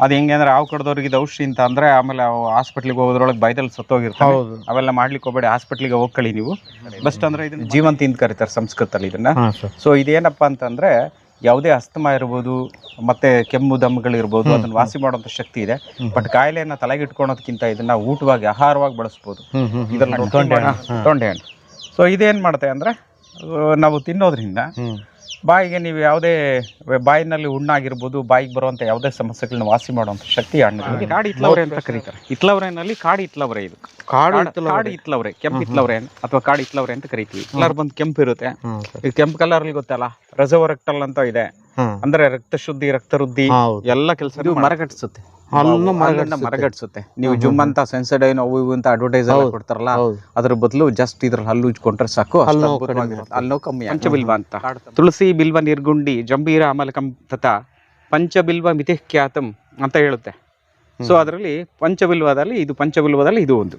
ಅದು ಹೆಂಗೆ ಅಂದ್ರೆ ಹಾವು ಕಡ್ದವ್ರಿಗೆ ಇದು ಔಷಧಿ ಅಂತ ಅಂದ್ರೆ ಆಮೇಲೆ ಹಾಸ್ಪಿಟ್ಲಿಗೆ ಹೋಗೋದ್ರೊಳಗೆ ಬೈದಲ್ಲಿ ಸತ್ತೋಗಿರ್ತಾರೆ ಹೌದು. ಅವೆಲ್ಲ ಮಾಡ್ಲಿಕ್ಕೆ ಹೋಗ್ಬೇಡಿ ಹಾಸ್ಪಿಟ್ಲಿಗೆ ಹೋಗ್ಕೊಳ್ಳಿ ನೀವು. ಬೆಸ್ಟ್ ಅಂದ್ರೆ ಇದನ್ನ ಜೀವಂತಿ ಅಂತ ಕರೀತಾರೆ ಸಂಸ್ಕೃತದಲ್ಲಿ ಇದನ್ನ. ಹಾಂ ಸರ್. ಸೊ ಇದೇನಪ್ಪ ಅಂತಂದ್ರೆ ಯಾವುದೇ ಅಸ್ತಮ ಇರ್ಬೋದು ಮತ್ತೆ ಕೆಮ್ಮು ದಮ್ಗಳಿರ್ಬೋದು ಅದನ್ನ ವಾಸಿ ಮಾಡುವಂತ ಶಕ್ತಿ ಇದೆ. ಬಟ್ ಕಾಯಿಲೆಯನ್ನ ತಲೆಗಿಟ್ಕೊಳೋದಕ್ಕಿಂತ ಇದನ್ನ ಊಟವಾಗಿ ಆಹಾರವಾಗಿ ಬಳಸ್ಬೋದು. ಹ್ಮ್ ಹ್ಮ್ ಇದ್ರಲ್ಲಿ ರೊಟ್ಟಿ ತೊಂಡೆ ಹಣ್ಣು. ತೊಂಡೆ ಹಣ್ಣು. ಸೊ ಇದೇನ್ ಮಾಡುತ್ತೆ ಅಂದ್ರೆ ಆ, ನಾವು ತಿನ್ನೋದ್ರಿಂದ ಹ್ಮ್. ಬಾಯಿಗೆ ನೀವು ಯಾವುದೇ ಬಾಯಿನಲ್ಲಿ ಹುಣ್ಣಾಗಿರ್ಬೋದು ಬಾಯಿಗೆ ಬರುವಂತ ಯಾವುದೇ ಸಮಸ್ಯೆಗಳನ್ನ ವಾಸಿ ಮಾಡುವಂತ ಶಕ್ತಿ ಹಣ್ಣು ಕಾಡು ಇತ್ಲವರೆ ಅಂತ ಕರೀತಾರೆ. ಇತ್ಲವರೆನಲ್ಲಿ ಕಾಡು ಇತ್ಲವರೆ ಇದು. ಕಾಡು ಕಾಡು ಕಾಡಿ ಇತ್ಲವರೆ ಕೆಂಪು ಇತ್ಲವರೆ ಅಥವಾ ಕಾಡು ಇತ್ಲವರೆ ಅಂತ ಕರಿತೀವಿ. ಕಲರ್ ಬಂದು ಕೆಂಪು ಇರುತ್ತೆ. ಈ ಕೆಂಪು ಕಲರ್ ಅಲ್ಲಿ ಗೊತ್ತಲ್ಲ? ರೆಸೋವರೆಕ್ಟಲ್ ಅಂತ ಇದೆ. ಅಂದ್ರೆ ರಕ್ತ ಶುದ್ಧಿ ರಕ್ತ ವೃದ್ಧಿ ಎಲ್ಲ ಕೆಲಸ ಮರಗಟ್ಟಿಸುತ್ತೆ ಮರಗಟ್ಟಿಸುತ್ತೆ ನೀವು ಜುಮ್ ಅಂತ ಸೆನ್ಸಡೈನ್ ಅವು ಇವು ಅಂತ ಅಡ್ವರ್ಟೈಸ್ ಎಲ್ಲ ಕೊಡ್ತಾರಲ್ಲ ಅದ್ರ ಬದಲು ಜಸ್ಟ್ ಇದ್ರ ಹಲ್ಲು ಉಜ್ಕೊಂಡ್ರೆ ಸಾಕು ಅಲ್ಲೋ ಹಲ್ಲು. ಕಮ್ಮಿ ಪಂಚಬಿಲ್ವ ಅಂತ ತುಳಸಿ ಬಿಲ್ವ ನಿರ್ಗುಂಡಿ ಜಂಬೀರ ಅಮಲಕಂ ತಥಾ ಪಂಚಬಿಲ್ವ ಮಿತಿಖ್ಯಾತಂ ಅಂತ ಹೇಳುತ್ತೆ. ಸೊ ಅದರಲ್ಲಿ ಪಂಚಬಿಲ್ವದಲ್ಲಿ ಇದು ಪಂಚಬಿಲ್ವದಲ್ಲಿ ಇದು ಒಂದು.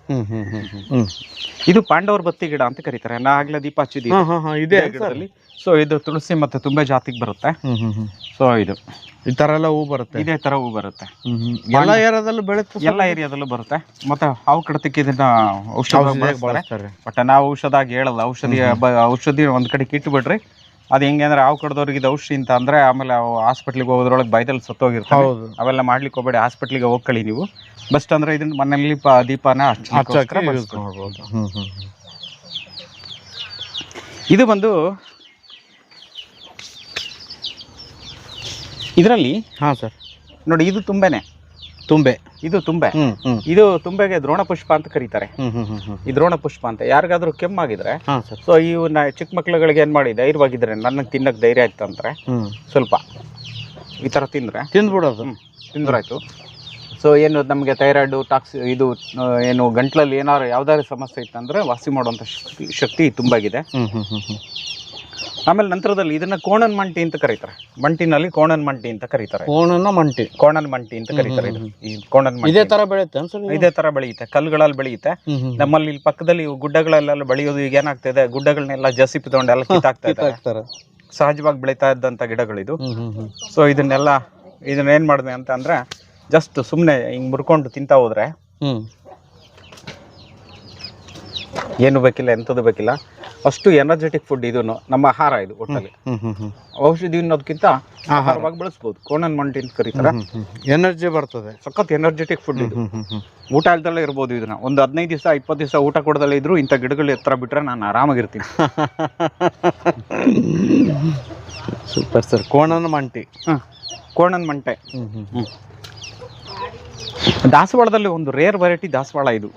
ಇದು ಪಾಂಡವರ ಬತ್ತಿ ಗಿಡ ಅಂತ ಕರೀತಾರೆ. ನಾ ಆಗ್ಲೇ ದೀಪ ಹಚ್ಚಿದ್ದೀವಿ ಇದೆ ಗಿಡದಲ್ಲಿ. ಸೊ ಇದು ತುಳಸಿ ಮತ್ತೆ ತುಂಬಾ ಜಾತಿಗೆ ಬರುತ್ತೆ. ಸೊ ಇದು. ಈ ತರ ಎಲ್ಲ ಹೂ ಬರುತ್ತೆ? ಇದೇ ತರ ಹೂ ಬರುತ್ತೆ. ಎಲ್ಲ ಏರಿಯಾದಲ್ಲೂ ಬೆಳೆಯುತ್ತೆ ಎಲ್ಲ ಏರಿಯಾದಲ್ಲೂ ಬರುತ್ತೆ. ಮತ್ತೆ ಹಾವು ಕಡತಕ್ಕೆ ಇದನ್ನ ಔಷಧ ಬಟ್ ನಾವು ಔಷಧ ಆಗಿ ಹೇಳಲ್ಲ. ಔಷಧಿ ಔಷಧಿ ಒಂದ್ ಕಡೆ ಕಿಟ್ಟು ಬಿಡ್ರಿ ಅದು ಹೆಂಗೆ ಅಂದ್ರೆ ಹಾವು ಕಡ್ದವ್ರಿಗೆ ಇದು ಔಷಧಿ ಅಂತ ಅಂದ್ರೆ ಆಮೇಲೆ ಹಾಸ್ಪಿಟ್ಲಿಗೆ ಹೋಗೋದ್ರೊಳಗೆ ಬೈದಲ್ಲಿ ಸತ್ತೋಗಿರ್ತಾರೆ ಹೌದು. ಅವೆಲ್ಲ ಮಾಡ್ಲಿಕ್ಕೆ ಹೋಗ್ಬೇಡಿ ಹಾಸ್ಪಿಟ್ಲಿಗೆ ಹೋಗ್ಕೊಳ್ಳಿ ನೀವು. ಬೆಸ್ಟ್ ಅಂದ್ರೆ ಇದನ್ನ ಮನೆಯಲ್ಲಿ ಪ- ದೀಪನ ಹಚ್ಚಲಿಕ್ಕೋಸ್ಕರ ಹಚ್ಚಕ್ಕೆ ಯೂಸ್ ಬಳಸ್ಕೊಳ್ಳಿ. ಮಾಡ್ಬೋದು. ಹ್ಮ್ ಹ್ಮ್ ಹ್ಮ್. ಇದು ಬಂದು ಇದರಲ್ಲಿ ಹಾ ಸರ್ ನೋಡಿ ಇದು ತುಂಬೆನೆ ತುಂಬೆ. ಇದು ತುಂಬೆ. ಇದು ತುಂಬೆಗೆ ದ್ರೋಣ ಪುಷ್ಪ ಅಂತ ಕರೀತಾರೆ. ಈ ದ್ರೋಣ ಪುಷ್ಪ ಅಂತ. ಯಾರಿಗಾದ್ರೂ ಕೆಮ್ಮಾಗಿದ್ರೆ ಸೊ ಇವನ್ನ ಚಿಕ್ಕ ಮಕ್ಳುಗಳಿಗೆ ಏನ್ ಮಾಡಿ ಧೈರ್ಯವಾಗಿದ್ರೆ ನನಗೆ ತಿನ್ನಕ್ ಧೈರ್ಯ ಆಯ್ತು ಅಂದ್ರೆ ಸ್ವಲ್ಪ ಈ ತರ ತಿಂದ್ರೆ. ತಿಂದ್ಬಿಡೋದು. ತಿಂದ್ರಾಯ್ತು. ಸೊ ಏನು ನಮಗೆ ಥೈರಾಯ್ಡು ಟಾಕ್ಸ್ ಇದು ಏನು ಗಂಟ್ಲಲ್ಲಿ ಏನಾದ್ರು ಯಾವ್ದಾದ್ರು ಸಮಸ್ಯೆ ಇತ್ತಂದ್ರೆ ವಾಸಿ ಮಾಡುವಂಥ ಶಕ್ತಿ ಶಕ್ತಿ ತುಂಬಾಗಿದೆ. ಆಮೇಲೆ ನಂತರದಲ್ಲಿ ಇದನ್ನ ಕೋಣನ್ ಮಂಟಿ ಅಂತ ಕರೀತಾರೆ. ಮಂಟಿನಲ್ಲಿ ಕೋಣನ್ ಮಂಟಿ ಅಂತ ಕರೀತಾರೆ. ಕೋಣನ ಮಂಟಿ. ಕೋಣನ್ ಮಂಟಿ ಅಂತ ಕರೀತಾರೆ ಇದು. ಈ ಕೋಣನ್ ಮಂಟಿ. ಇದೇ ತರ ಬೆಳೆಯುತ್ತೆ ಇದೇ ತರ ಬೆಳೆಯುತ್ತೆ. ಕಲ್ಲುಗಳಲ್ಲಿ ಬೆಳೆಯುತ್ತೆ. ನಮ್ಮಲ್ಲಿ ಇಲ್ಲಿ ಪಕ್ಕದಲ್ಲಿ ಇವು ಗುಡ್ಡಗಳೆಲ್ಲ ಬೆಳೆಯೋದು ಈಗ ಏನಾಗ್ತಿದೆ ಗುಡ್ಡಗಳನ್ನೆಲ್ಲ ಜಸಿಪಿ ತಗೊಂಡು ಎಲ್ಲ ಕಿತ್ತಾಕ್ತಾ ಇದ್ದಾರೆ. ಹಾಕ್ತಾರೆ ಸಹಜವಾಗಿ ಬೆಳೀತಾ ಇದ್ದಂತ ಗಿಡಗಳಿದು. ಇದು ಹ್ಮ್ ಹ್ಮ್. ಸೊ ಇದನ್ನೆಲ್ಲ ಇದನ್ನ ಏನ್ ಮಾಡಿದೆ ಅಂತ ಅಂದ್ರೆ ಜಸ್ಟ್ ಸುಮ್ಮನೆ ಹಿಂಗ್ ಮುರ್ಕೊಂಡು ತಿಂತಾ ಹೋದ್ರೆ ಹ್ಮ್. ಏನು ಬೇಕಿಲ್ಲ ಎಂಥದ್ದು ಬೇಕಿಲ್ಲ. ಅಷ್ಟು ಎನರ್ಜೆಟಿಕ್ ಫುಡ್ ಇದು ನಮ್ಮ ಆಹಾರ ಇದು ಒಟ್ಟಲ್ಲಿ. ಔಷಧಿ ಅನ್ನೋದಕ್ಕಿಂತ ಆಹಾರವಾಗಿ ಬಳಸ್ಬೋದು. ಕೋಣನ್ ಮಂಟಿ ಅಂತ ಕರೀತಾರೆ. ಎನರ್ಜಿ ಬರ್ತದೆ. ಸಖತ್ ಎನರ್ಜೆಟಿಕ್ ಫುಡ್ ಇದು. ಊಟ ಇಲ್ದಲ್ಲೇ ಇರ್ಬೋದು ಇದನ್ನ. ಒಂದು ಹದಿನೈದು ದಿವಸ ಇಪ್ಪತ್ತು ದಿವಸ ಊಟ ಕೊಡದಲ್ಲೇ ಇದ್ರು ಇಂಥ ಗಿಡಗಳು ಎತ್ತರ ಬಿಟ್ರೆ ನಾನು ಆರಾಮಾಗಿರ್ತೀನಿ. ಸೂಪರ್ ಸರ್ ಕೋಣನ್ ಮಂಟಿ ಹಾಂ. ಕೋಣನ್ ಮಂಟೆ ಹ್ಞೂ ಹ್ಮ್. ದಾಸವಾಳದಲ್ಲಿ ಒಂದು ರೇರ್ ವೆರೈಟಿ ದಾಸವಾಳ ಇದು.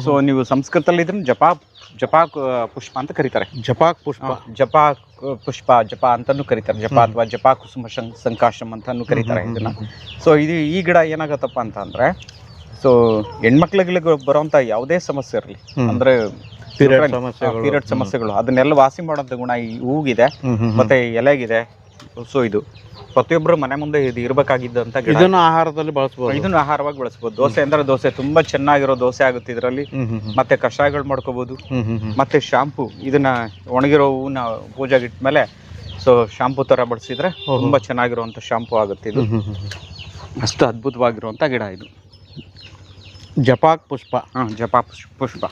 ಸೊ ನೀವು ಸಂಸ್ಕೃತದಲ್ಲಿ ಇದನ್ನ ಜಪಾ ಜಪಾಕ್ ಪುಷ್ಪ ಅಂತ ಕರೀತಾರೆ. ಜಪಾಕ್ ಪುಷ್ಪ. ಜಪಾಕ್ ಪುಷ್ಪ ಜಪ ಅಂತಾನು ಕರೀತಾರೆ. ಜಪ ಅಥವಾ ಜಪಾ ಕುಸುಮ ಸಂಕಾಶಂ ಅಂತಾನು ಕರೀತಾರೆ ಇದನ್ನ. ಸೊ ಇದು ಈ ಗಿಡ ಏನಾಗತ್ತಪ್ಪ ಅಂತ ಅಂದ್ರೆ ಸೊ ಹೆಣ್ಮಕ್ಳಿಗೆ ಬರುವಂತ ಯಾವುದೇ ಸಮಸ್ಯೆ ಇರಲಿ. ಅಂದ್ರೆ. ಪೀರಿಯಡ್ ಸಮಸ್ಯೆಗಳು. ಅದನ್ನೆಲ್ಲ ವಾಸಿ ಮಾಡೋಂಥ ಗುಣ ಈ ಹೂಗಿದೆ. ಮತ್ತೆ ಎಲೆಗಿದೆ. ಸೊ ಇದು ಪ್ರತಿಯೊಬ್ಬರು ಮನೆ ಮುಂದೆ ಇದು ಇರಬೇಕಾಗಿದ್ದಂತ ಗಿಡ. ಇದನ್ನ ಆಹಾರದಲ್ಲಿ ಬಳಸಬಹುದು ಇದನ್ನು ಆಹಾರವಾಗಿ ಬಳಸಬಹುದು ದೋಸೆ ಅಂದ್ರೆ ದೋಸೆ. ತುಂಬಾ ಚೆನ್ನಾಗಿರೋ ದೋಸೆ ಆಗುತ್ತೆ ಇದರಲ್ಲಿ. ಮತ್ತೆ ಕಷಾಯಗಳು ಮಾಡ್ಕೋಬಹುದು ಮತ್ತೆ ಶಾಂಪು. ಇದನ್ನ ಒಣಗಿರೋ ಹೂವನ್ನ ಪೂಜೆಗೆ ಇಟ್ಮೇಲೆ ಸೊ ಶಾಂಪು ತರ ಬಳಸಿದ್ರೆ. ತುಂಬಾ ಚೆನ್ನಾಗಿರುವಂತ ಶಾಂಪು ಆಗುತ್ತೆ ಇದು. ಅಷ್ಟು ಅದ್ಭುತವಾಗಿರುವಂತ ಗಿಡ ಇದು. ಜಪಾಕ್ ಪುಷ್ಪ. ಹಾ ಜಪಾ ಪುಷ್- ಪುಷ್ಪ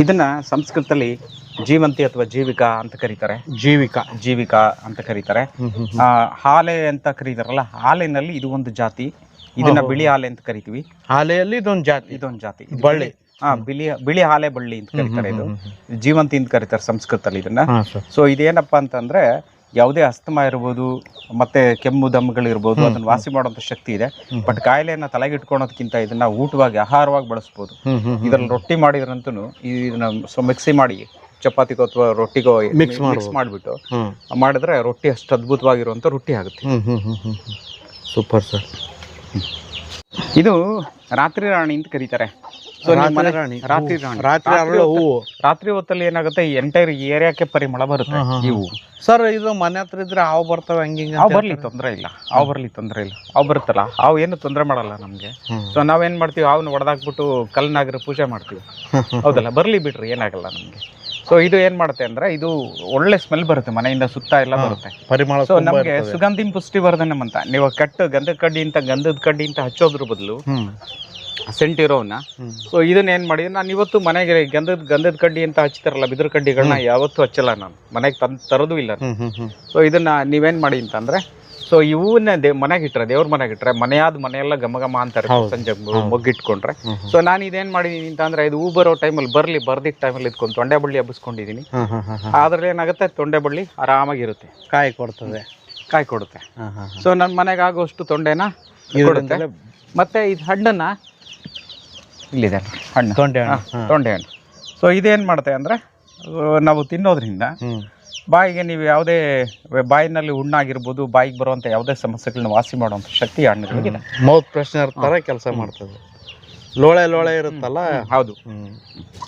ಇದನ್ನ ಸಂಸ್ಕೃತದಲ್ಲಿ ಜೀವಂತಿ ಅಥವಾ ಜೀವಿಕಾ ಅಂತ ಕರೀತಾರೆ. ಜೀವಿಕ. ಜೀವಿಕಾ ಅಂತ ಕರೀತಾರೆ. ಆ, ಹಾಲೆ ಅಂತ ಕರೀತಾರಲ್ಲ ಹಾಲಿನಲ್ಲಿ ಇದು ಒಂದು ಜಾತಿ. ಇದನ್ನ ಬಿಳಿ ಹಾಲೆ ಅಂತ ಕರಿತೀವಿ. ಹಾಲೆಯಲ್ಲಿ ಇದೊಂದು ಜಾತಿ. ಇದೊಂದು ಜಾತಿ. ಇದು ಬಳ್ಳಿ. ಹಾ ಬಿಳಿ ಬಿಳಿ ಹಾಲೆ ಬಳ್ಳಿ ಅಂತ ಕರೀತಾರೆ ಇದು. ಜೀವಂತಿ ಅಂತ ಕರೀತಾರೆ ಸಂಸ್ಕೃತದಲ್ಲಿ ಇದನ್ನ. ಹಾ ಸರ್. ಸೊ ಇದೇನಪ್ಪ ಅಂತಂದ್ರೆ ಯಾವುದೇ ಅಸ್ತಮ ಇರ್ಬೋದು ಮತ್ತೆ ಕೆಮ್ಮು ದಮ್ಮುಗಳಿರ್ಬೋದು ಅದನ್ನ ವಾಸಿ ಮಾಡುವಂತ ಶಕ್ತಿ ಇದೆ. ಬಟ್ ಕಾಯಿಲೆಯನ್ನ ತಲೆಗಿಟ್ಕೊಳೋದಕ್ಕಿಂತ ಇದನ್ನ ಊಟವಾಗಿ ಆಹಾರವಾಗಿ ಬಳಸ್ಬೋದು. ಹ್ಮ್ ಹ್ಮ್ ಇದ್ರಲ್ಲಿ ರೊಟ್ಟಿ ಮಾಡಿದ್ರಂತೂ ಇದನ್ನ ಸೊ ಮಿಕ್ಸಿ ಮಾಡಿ ಚಪಾತಿಗೋ ಅಥವಾ ರೊಟ್ಟಿಗೋ ಮಿಕ್ಸ್ ಮಿಕ್ಸ್. ಮಾಡಿಬಿಟ್ಟು ಮಾಡಿದ್ರೆ ರೊಟ್ಟಿ ಅಷ್ಟು ಅದ್ಭುತವಾಗಿರುವಂಥ ರೊಟ್ಟಿ ಆಗುತ್ತೆ. Super sir. ಇದು ರಾತ್ರಿ ರಾಣಿ ಅಂತ ಕರೀತಾರೆ. ರಾತ್ರಿ ರಾಣಿ. ರಾತ್ರಿ ಹೂವು. ರಾತ್ರಿ ಹೊತ್ತಲ್ಲಿ ಏನಾಗುತ್ತೆ? ಎಂಟೈರ್ ಏರಿಯಾಕ್ಕೆ ಪರಿಮಳ ಬರುತ್ತೆ ಇವು. ಈ ಹೂವು. ಸರ್ ಇದು ಮನೆ ಹತ್ರ ಇದ್ರೆ ಹಾವು ಬರ್ತವೆ ಹಂಗೆ ಹಾವು ಬರ್ಲಿ ತೊಂದರೆ ಇಲ್ಲ. ಹಾವು ಬರ್ಲಿ ತೊಂದರೆ ಇಲ್ಲ. ಹಾವು ಬರುತ್ತಲ್ಲ? ಹಾವು ಏನು ತೊಂದರೆ ಮಾಡಲ್ಲ ನಮ್ಗೆ. ಸೊ ನಾವೇನ್ ಮಾಡ್ತೀವಿ? ಹಾವನ್ನ ಹೊಡೆದಾಕ್ಬಿಟ್ಟು ಕಲ್ಲನಾಗಿರೋ ಪೂಜೆ ಮಾಡ್ತೀವಿ. ಹೌದಲ್ಲ? ಬರ್ಲಿ ಬಿಡ್ರಿ ಏನಾಗಲ್ಲ ನಮ್ಗೆ. ಸೊ ಇದು ಏನ್ ಮಾಡುತ್ತೆ ಅಂದ್ರೆ ಇದು ಒಳ್ಳೆ ಸ್ಮೆಲ್ ಬರುತ್ತೆ ಮನೆಯಿಂದ ಸುತ್ತ ಎಲ್ಲ ಬರುತ್ತೆ. ಪರಿಮಳ ಸೊ ನಮ್ಗೆ ಸುಗಂಧಿ ಪುಷ್ಟಿವರ್ಧನಂ ಅಂತ ನೀವು ಕಟ್ಟು ಗಂಧದ ಕಡ್ಡಿ ಅಂತ ಗಂಧದ ಕಡ್ಡಿ ಅಂತ ಹಚ್ಚೋದ್ರ ಬದಲು ಸೆಂಟ್ ಇರೋವನ್ನ ಸೊ ಇದನ್ನ ಏನ್ ಮಾಡಿದ್ರೆ ನಾನು ಇವತ್ತು ಮನೆಗೆ ಗಂಧದ ಗಂಧದ ಕಡ್ಡಿ ಅಂತ ಹಚ್ತಾರಲ್ಲ ಬಿದ್ರ ಕಡ್ಡಿಗಳನ್ನ ಯಾವತ್ತೂ ಹಚ್ಚಲ್ಲ ನಾನು. ಮನೆಗೆ ತಂದು ತರೋದು ಇಲ್ಲ ಸೊ ಇದನ್ನ ನೀವೇನ್ ಮಾಡಿ ಅಂತಂದ್ರೆ ಸೊ ಇವನ್ನ ದೇ ಮನೆಗೆ ಇಟ್ರೆ ದೇವ್ರ ಮನೆಗೆ ಇಟ್ರೆ ಮನೆಯಾದ ಮನೆಯೆಲ್ಲ ಘಮ ಘಮ ಅಂತಾರೆ. ಸಂಜೆ. ಮೊಗ್ಗಿಟ್ಕೊಂಡ್ರೆ. ಸೊ ನಾನು ಇದೇನ್ ಮಾಡಿದೀನಿ ಅಂತ ಅಂದ್ರೆ ಇದು ಹೂ ಬರೋ ಟೈಮಲ್ಲಿ ಬರ್ಲಿ ಬರ್ದಿದ್ದ ಟೈಮಲ್ಲಿ ಇದ್ಕೊಂಡು ತೊಂಡೆ ಬಳ್ಳಿ ಹಬ್ಬಿಸ್ಕೊಂಡಿದೀನಿ. ಆದ್ರೆ ಏನಾಗುತ್ತೆ ತೊಂಡೆ ಬಳ್ಳಿ ಆರಾಮಾಗಿರುತ್ತೆ ಕಾಯಿ ಕೊಡ್ತದೆ ಕಾಯಿ ಕೊಡುತ್ತೆ. ಸೊ ನನ್ನ ಮನೆಗೆ ಆಗೋಷ್ಟು ತೊಂಡೆನ ಕೊಡುತ್ತೆ ಮತ್ತೆ ಇದು ಹಣ್ಣನ್ನ ಇಲ್ಲಿದೆ ಹಣ್ಣು ತೊಂಡೆ ಹಣ್ಣು. ತೊಂಡೆ ಹಣ್ಣು ಸೊ ಇದೇನು ಮಾಡುತ್ತೆ ಅಂದರೆ ನಾವು ತಿನ್ನೋದ್ರಿಂದ ಬಾಯಿಗೆ ನೀವು ಯಾವುದೇ ಬಾಯಿನಲ್ಲಿ ಹುಣ್ಣಾಗಿರ್ಬೋದು ಬಾಯಿಗೆ ಬರುವಂಥ ಯಾವುದೇ ಸಮಸ್ಯೆಗಳನ್ನ ವಾಸಿ ಮಾಡುವಂಥ ಶಕ್ತಿ ಹಣ್ಣುಗಳಿಗಿದೆ ಮೌತ್ ಫ್ರೆಶ್ನರ್ ತರ ಕೆಲಸ ಮಾಡ್ತದೆ. ಲೋಳೆ ಲೋಳೆ ಇರುತ್ತಲ್ಲ? ಹೌದು.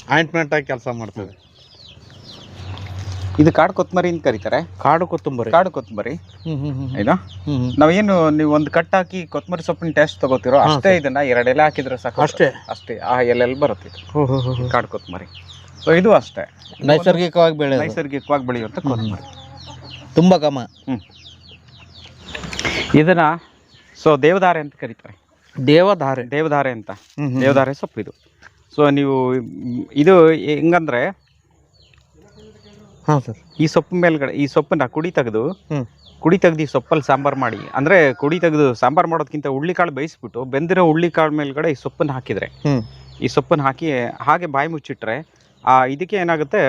ಆಯಿಂಟ್ಮೆಂಟ್ ಆಗಿ ಕೆಲಸ ಮಾಡ್ತದೆ. ಇದು ಕಾಡು ಕೊತ್ತಂಬರಿ ಅಂತ ಕರೀತಾರೆ. ಕಾಡು ಕೊತ್ತಂಬರಿ. ಕಾಡು ಕೊತ್ತಂಬರಿ. ಹ್ಮ್ ನಾವೇನು ನೀವು ಒಂದು ಕಟ್ ಹಾಕಿ ಕೊತ್ತಂಬರಿ ಸೊಪ್ಪಿನ ಟೇಸ್ಟ್ ತಗೋತಿರೋ ಅಷ್ಟೇ ಇದನ್ನ ಎರಡೆಲೆ ಹಾಕಿದ್ರೆ ಸಾಕು. ಅಷ್ಟೇ? ಅಷ್ಟೇ. ಆ ಎಲೆಲ್ಲಿ ಬರುತ್ತೆ. ಕಾಡು ಕೊತ್ತಂಬರಿ. ಸೊ ಇದು ಅಷ್ಟೇ. ನೈಸರ್ಗಿಕವಾಗಿ ಬೆಳೆ ನೈಸರ್ಗಿಕವಾಗಿ ಬೆಳೆಯುವಂಥ ಕೊತ್ತಂಬರಿ ತುಂಬಾ ಗಮ ಇದನ್ನ ಸೊ ದೇವದಾರೆ ಅಂತ ಕರೀತಾರೆ. ದೇವಧಾರೆ. ದೇವಧಾರೆ ಅಂತ. ದೇವಧಾರೆ ಸೊಪ್ಪು ಇದು. ಸೊ ನೀವು ಇದು ಹೆಂಗಂದ್ರೆ ಹಾ ಸರ್. ಈ ಸೊಪ್ಪು ಮೇಲ್ಗಡೆ ಈ ಸೊಪ್ಪನ್ನ ಕುಡಿ ತೆಗೆದು ಕುಡಿ ತೆಗ್ದು ಈ ಸೊಪ್ಪಲ್ಲಿ ಸಾಂಬಾರು ಮಾಡಿ. ಅಂದ್ರೆ ಕುಡಿ ತೆಗೆದು ಸಾಂಬಾರು ಮಾಡೋದಕ್ಕಿಂತ ಹುಳ್ಳಿಕಾಳು ಬೇಯಿಸ್ಬಿಟ್ಟು ಬೆಂದಿರೋ ಹುಳ್ಳಿಕಾಳು ಮೇಲ್ಗಡೆ ಈ ಸೊಪ್ಪನ್ನ ಹಾಕಿದ್ರೆ ಈ ಸೊಪ್ಪನ್ನ ಹಾಕಿ ಹಾಗೆ ಬಾಯಿ ಮುಚ್ಚಿಟ್ರೆ ಆ ಇದಕ್ಕೆ ಏನಾಗುತ್ತೆ?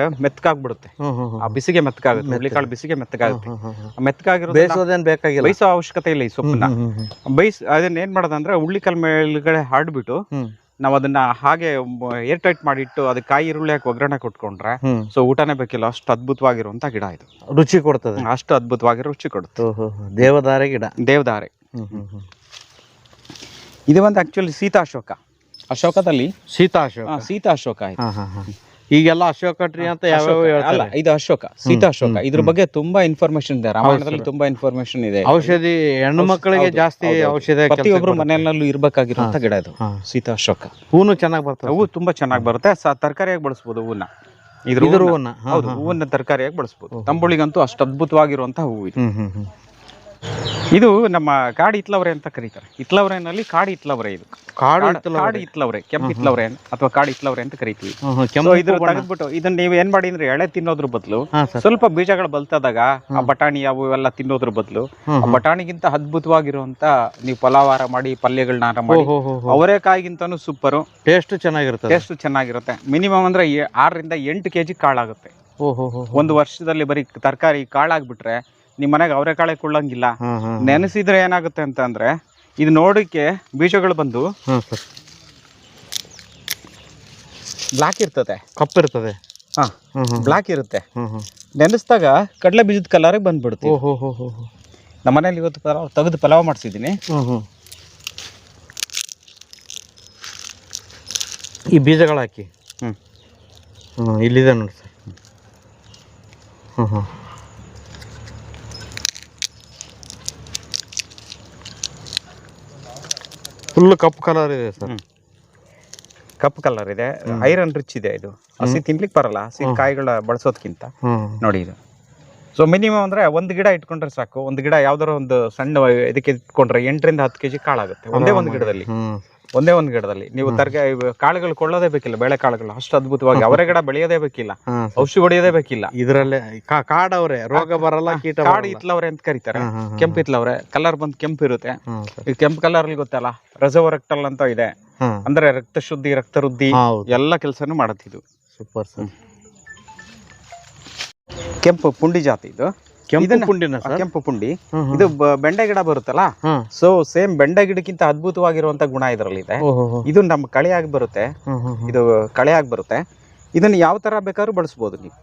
ಹ್ಮ್. ಆ ಬಿಸಿಗೆ ಮೆತ್ತಗಾಗುತ್ತೆ ಹುಳಿಕಾಳು ಬಿಸಿಗೆ ಮೆತ್ತಗಾಗುತ್ತೆ ಮೆತ್ಕಾಗಿರೋ ಬೇಯಿಸೋದೇನ್ ಬೇಕಾಗಿಲ್ಲ. ಬೇಯಿಸೋ ಅವಶ್ಯಕತೆ ಇಲ್ಲ ಈ ಸೊಪ್ಪನ್ನ. ಬೈಸ್. ಬೇಯಿಸ್ ಅದನ್ನ ಏನ್ ಮಾಡೋದಂದ್ರೆ ಹುಳ್ಳಿಕಾಳು ಮೇಲ್ಗಡೆ ಹಾಡ್ಬಿಟ್ಟು ನಾವು ಅದನ್ನ ಹಾಗೆ ಏರ್ ಟೈಟ್ ಮಾಡಿಟ್ಟು ಅದಕ್ಕೆ ಕಾಯಿ ಈರುಳ್ಳಿ ಹಾಕಿ ಒಗ್ಗರಣೆ ಕೊಟ್ಕೊಂಡ್ರೆ ಸೊ ಊಟನೇ ಬೇಕಿಲ್ಲ. ಅಷ್ಟು ಅದ್ಭುತವಾಗಿರುವಂತ ಗಿಡ ಇದು. ರುಚಿ ಕೊಡ್ತದೆ. ಅಷ್ಟು ಅದ್ಭುತವಾಗಿ ರುಚಿ ಕೊಡುತ್ತೆ. ದೇವದಾರೆ ಗಿಡ. ದೇವದಾರೆ. ಇದು ಒಂದು ಆಕ್ಚುಲಿ ಸೀತಾ ಅಶೋಕ ಅಶೋಕದಲ್ಲಿ ಸೀತಾ ಅಶೋಕ ಆ, ಈಗೆಲ್ಲ ಅಶೋಕ ಟ್ರೀ ಅಂತ. ಅಲ್ಲ ಇದು ಅಶೋಕ ಸೀತಾ ಅಶೋಕ ಇದ್ರ ಬಗ್ಗೆ ತುಂಬಾ ಇನ್ಫಾರ್ಮೇಶನ್ ಇದೆ. ರಾಮಾಯಣದಲ್ಲಿ ತುಂಬಾ ಇನ್ಫಾರ್ಮೇಶನ್ ಇದೆ. ಔಷಧಿ ಹೆಣ್ಣು ಮಕ್ಕಳಿಗೆ ಜಾಸ್ತಿ ಔಷಧ ಪ್ರತಿಯೊಬ್ರು ಮನೆಯಲ್ಲೂ ಇರ್ಬೇಕಾಗಿರುವಂತ ಗಿಡ ಇದು ಸೀತಾ ಅಶೋಕ ಹೂನು ಚೆನ್ನಾಗಿ ಬರ್ತದೆ ಹೂವು ತುಂಬಾ ಚೆನ್ನಾಗಿ ಬರುತ್ತೆ. ತರಕಾರಿಯಾಗಿ ಬಳಸಬಹುದು ಹೂವನ್ನ. ಇದ್ರ ಹೂವನ್ನ- ಹೌದು. ಹೂವನ್ನ ತರಕಾರಿಯಾಗಿ ಬಳಸ್ಬೋದು. ತಂಬುಳಿಗಂತೂ ಅಷ್ಟು ಅದ್ಭುತವಾಗಿರುವಂತಹ ಹೂವು ಇದು ಇದು ನಮ್ಮ ಕಾಡು ಇತ್ಲವರೆ ಅಂತ ಕರೀತಾರೆ. ಇತ್ಲವರೆನಲ್ಲಿ ಕಾಡು ಇತ್ಲವರೆ ಇದು. ಕಾಡು ಕಾಡು- ಇತ್ಲವರೆ. ಕೆಂಪು ಇತ್ಲವರೆ ಅಥವಾ ಕಾಡು ಇತ್ಲವರೆ ಅಂತ ಕರಿತೀವಿ. ಇದ್ರ ತೆಗೆದ್ಬಿಟ್ಟು ಇದನ್ನ ನೀವು ಏನ್ ಮಾಡಿ ಅಂದ್ರೆ ಎಳೆ ತಿನ್ನೋದ್ರ ಬದಲು ಸ್ವಲ್ಪ ಬೀಜಗಳು ಬಲ್ತದಾಗ ಆ ಬಟಾಣಿ ಅವು ಇವೆಲ್ಲ ತಿನ್ನೋದ್ರ ಬದಲು ಆ ಬಟಾಣಿಗಿಂತ ಅದ್ಭುತವಾಗಿರುವಂತ ನೀವು ಪಲಾವಾರ ಮಾಡಿ ಪಲ್ಯಗಳನ್ನ ಮಾಡಿ ಹೋ ಸೂಪರ್ ಟೇಸ್ಟ್ ಚೆನ್ನಾಗಿರುತ್ತೆ ಟೇಸ್ಟ್ ಚೆನ್ನಾಗಿರುತ್ತೆ. ಮಿನಿಮಮ್ ಅಂದ್ರೆ ಆರರಿಂದ ಎಂಟು ಕೆಜಿ ಕಾಳಾಗುತ್ತೆ. ಒಂದು ವರ್ಷದಲ್ಲಿ ಬರೀ ತರಕಾರಿ ಕಾಳಾಗ್ಬಿಟ್ರೆ ನಿಮ್ಮ ಮನೆಗೆ ಅವರೆಕಾಳೆ ಕೊಳ್ಳಂಗಿಲ್ಲ. ನೆನೆಸಿದ್ರೆ ಏನಾಗುತ್ತೆ ಅಂತ ಅಂದ್ರೆ ಇದು ನೋಡಕ್ಕೆ ಬೀಜಗಳು ಬಂದು ಬ್ಲಾಕ್ ಇರ್ತದೆ. ಕಪ್ಪು ಇರ್ತದೆ. ಹಾ. ಬ್ಲಾಕ್ ಇರುತ್ತೆ. ನೆನೆಸಿದಾಗ ಕಡಲೆ ಬೀಜದ ಕಲರ್ ಬಂದ್ಬಿಡುತ್ತೆ. ನಮ್ಮ ಮನೇಲಿ ಇವತ್ತು ಪಲಾವ್ ತೆಗೆದು ಪಲಾವ್ ಮಾಡಿಸಿದ್ದೀನಿ. ಈ ಬೀಜಗಳಾಕಿ ಹ್ಞೂ ಹ್ಞೂ ಇಲ್ಲಿದೆ ನೋಡಿ ಸರ್. ಹ್ಞೂ ಹ್ಮ್. ಫುಲ್ ಕಪ್ಪು ಕಲರ್ ಇದೆ ಸರ್. ಕಪ್ಪು ಕಲರ್ ಇದೆ. ಐರನ್ ರಿಚ್ ಇದೆ ಇದು. ಹಸಿ ತಿನ್ಲಿಕ್ಕೆ ಬರಲ್ಲ. ಹಸಿ ಕಾಯಿಗಳ ಬಳಸೋದ್ಕಿಂತ. ನೋಡಿ ಇದು. ಸೊ ಮಿನಿಮಮ್ ಅಂದ್ರೆ ಒಂದು ಗಿಡ ಇಟ್ಕೊಂಡ್ರೆ ಸಾಕು. ಒಂದು ಗಿಡ ಯಾವ್ದಾರ ಒಂದು ಸಣ್ಣ ಇದಕ್ಕೆ ಇಟ್ಕೊಂಡ್ರೆ ಎಂಟರಿಂದ ಹತ್ತು ಕೆಜಿ ಕಾಳಾಗುತ್ತೆ. ಒಂದೇ ಒಂದು ಗಿಡದಲ್ಲಿ. ಒಂದೇ ಒಂದು ಗಿಡದಲ್ಲಿ. ನೀವು ತರಕಾರಿ ಕಾಳುಗಳು ಕೊಳ್ಳೋದೇ ಬೇಕಿಲ್ಲ ಬೇಳೆ ಕಾಳುಗಳು. ಅಷ್ಟು ಅದ್ಭುತವಾಗಿ ಅವರೇ ಗಿಡ ಬೆಳೆಯೋದೇ ಬೇಕಿಲ್ಲ. ಔಷಧಿ ಹೊಡೆಯೋದೇ ಬೇಕಿಲ್ಲ. ಇದ್ರಲ್ಲೇ ಕಾಡವ್ರೆ ರೋಗ ಬರಲ್ಲ ಕೀಟ ಕಾಡು. ಇತ್ಲವ್ರೆ ಅಂತ ಕರೀತಾರೆ. ಕೆಂಪು ಇತ್ಲವ್ರೆ ಕಲರ್ ಬಂದು ಕೆಂಪು ಇರುತ್ತೆ. ಈ ಕೆಂಪು ಕಲರ್ ಗೊತ್ತಲ್ಲ ರಸವರಕ್ಟಲ್ ಅಂತ ಇದೆ. ಅಂದ್ರೆ ರಕ್ತ ಶುದ್ಧಿ ರಕ್ತ ವೃದ್ಧಿ ಎಲ್ಲಾ ಎಲ್ಲ ಕೆಲಸನೂ ಮಾಡುತ್ತಿದ್ದು ಸೂಪರ್ ಸರ್. ಕೆಂಪು ಪುಂಡಿ ಜಾತಿ ಇದು. ಕೆಂಪು ಪುಂಡಿನ ಕೆಂಪು ಪುಂಡಿ. ಇದು ಬೆಂಡೆ ಗಿಡ ಬರುತ್ತಲ್ಲ? ಸೊ ಸೇಮ್ ಬೆಂಡೆ ಗಿಡಕ್ಕಿಂತ ಅದ್ಭುತವಾಗಿರುವಂತ ಗುಣ ಇದರಲ್ಲಿ ಇದೆ. ಇದು ನಮ್ಮ ಕಳೆಯಾಗಿ ಬರುತ್ತೆ. ಇದು ಕಳೆಯಾಗಿ ಬರುತ್ತೆ. ಇದನ್ನ ಯಾವ ತರ ಬೇಕಾದ್ರೂ ಬಳಸ್ಬೋದು ನೀವು.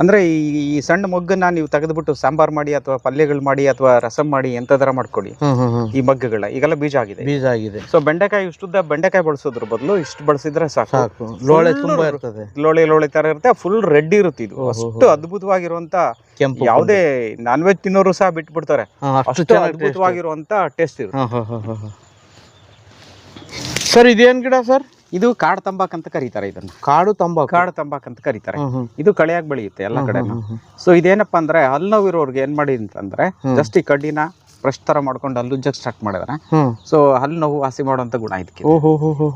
ಅಂದ್ರೆ ಈ ಈ ಸಣ್ಣ ಮೊಗ್ಗನ್ನ ನೀವು ತೆಗೆದುಬಿಟ್ಟು ಸಾಂಬಾರ್ ಮಾಡಿ ಅಥವಾ ಪಲ್ಯಗಳು ಮಾಡಿ ಅಥವಾ ರಸಂ ಮಾಡಿ ಎಂತ ತರ ಮಾಡ್ಕೊಳ್ಳಿ. ಈ ಮಗ್ಗಗಳ ಈಗೆಲ್ಲ ಬೀಜ ಆಗಿದೆ. ಬೀಜ ಆಗಿದೆ. ಸೊ ಬೆಂಡೆಕಾಯಿ ಇಷ್ಟುದ್ದ ಬೆಂಡೆಕಾಯಿ ಬಳಸೋದ್ರ ಬದಲು ಇಷ್ಟು ಬಳಸಿದ್ರೆ ಸಾಕು. ಲೋಳೆ ತುಂಬಾ ಇರ್ತದೆ. ಲೋಳೆ ಲೋಳೆ ತರ ಇರುತ್ತೆ ಫುಲ್ ರೆಡ್ ಇರುತ್ತೆ ಇದು. ಅಷ್ಟು ಅದ್ಭುತವಾಗಿರುವಂತ ಕೆಂಪು ಯಾವುದೇ ನಾನ್ ವೆಜ್ ತಿನ್ನೋರು ಸಹ ಬಿಟ್ಬಿಡ್ತಾರೆ. ಬಿಡ್ತಾರೆ ಅಷ್ಟು ಅದ್ಭುತವಾಗಿರುವಂತ ಟೇಸ್ಟ್ ಇರುತ್ತೆ. ಸರ್ ಇದೇನ್ ಗಿಡ ಸರ್? ಇದು ಕಾಡು ತಂಬಾಕ್ ಅಂತ ಕರೀತಾರೆ ಇದನ್ನು. ಕಾಡು ತಂಬಾಕು? ಕಾಡು ತಂಬಾಕ್ ಅಂತ ಕರೀತಾರೆ. ಇದು ಕಳೆಯಾಗಿ ಬೆಳೆಯುತ್ತೆ ಎಲ್ಲ ಕಡೆ. ಸೊ ಇದೇನಪ್ಪ ಅಂದ್ರೆ ಹಲ್ಲು ನೋವು ಇರೋರ್ಗೆ ಏನ್ ಮಾಡಿ ಅಂತಂದ್ರೆ ಜಸ್ಟ್ ಈ ಕಡ್ಡಿನ ಬ್ರಷ್ ತರ ಮಾಡ್ಕೊಂಡು ಹಲ್ಲುಜ್ಜಕ್ ಸ್ಟಾರ್ಟ್ ಮಾಡಿದಾರೆ. ಸೊ ಹಲ್ಲು ನೋವು ವಾಸಿ ಮಾಡುವಂತ ಗುಣ ಇದಕ್ಕೆ